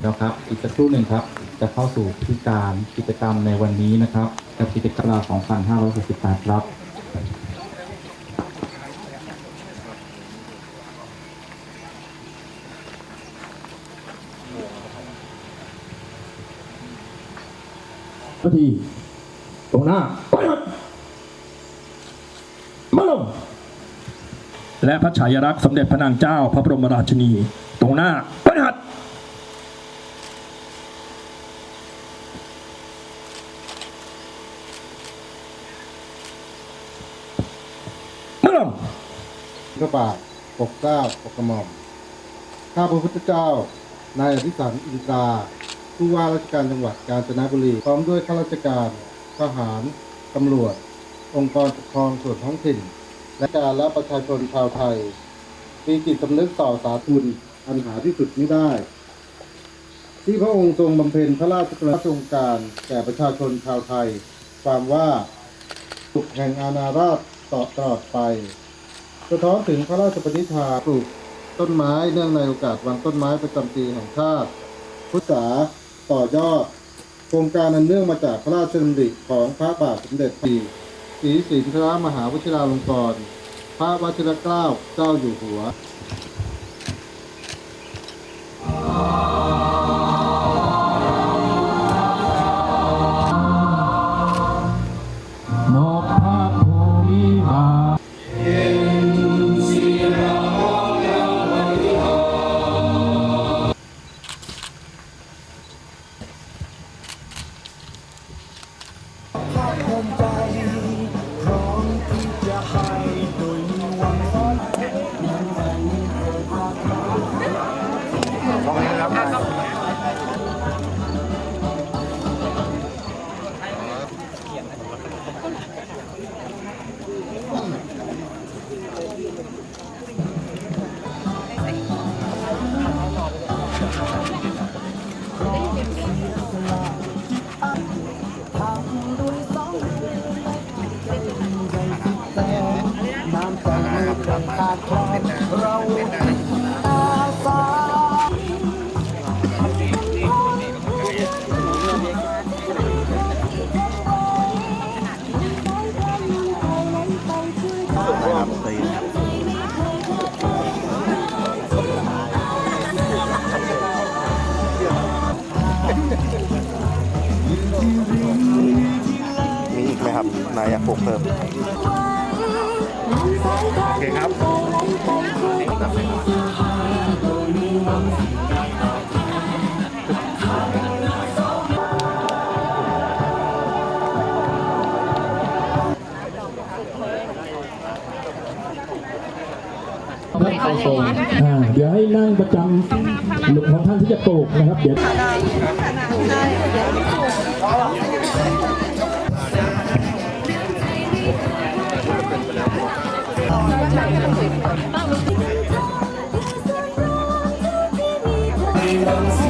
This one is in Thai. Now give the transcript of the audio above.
แล้วครับ อีกสักครู่หนึ่งครับ จะเข้าสู่พิธีการกิจกรรมในวันนี้นะครับ กับกิจกรรม2568 ครับนาทีตรงหน้าลง และพระฉายาลักษณ์สมเด็จพระนางเจ้าพระบรมราชินี ตรงหน้าไปหัดมาลงพระบาทปกเกล้าปกกระหม่อมข้าพระพุทธเจ้า นายอภิสันอินตาผู้ว่าราชการจังหวัดกาญจนบุรีพร้อมด้วยข้าราชการทหารตำรวจ องค์กรปกครองส่วนท้องถิ่น และการและประชาชนชาวไทย มีจิตสำนึกต่อสาธุนอันหาที่สุดไม่ได้ ที่พระองค์ทรงบำเพ็ญพระราชกรณียการแก่ประชาชนชาวไทย ความว่าสุขแห่งอาณาราชต่อตลอดไปสะท้อนถึงพระราชปณิธานปลูกต้นไม้เนื่องในโอกาสวันต้นไม้ประจำปีแห่งชาติพุทธาต่อยอด โครงการอันเนื่องมาจากพระราชดำริของพระบาทสมเด็จพระ ศรีสินทรมหาวชิราลงกรณ์พระวชิรเกล้าเจ้าอยู่หัว มีอีกไหมครับ นายอยากปลูกเพิ่ม โอเคครับท่านเข้าทรงอ่าเดี๋ยวให้นั่งประจำหลุมของท่านที่จะปลูกนะครับ เดี๋ยว belongs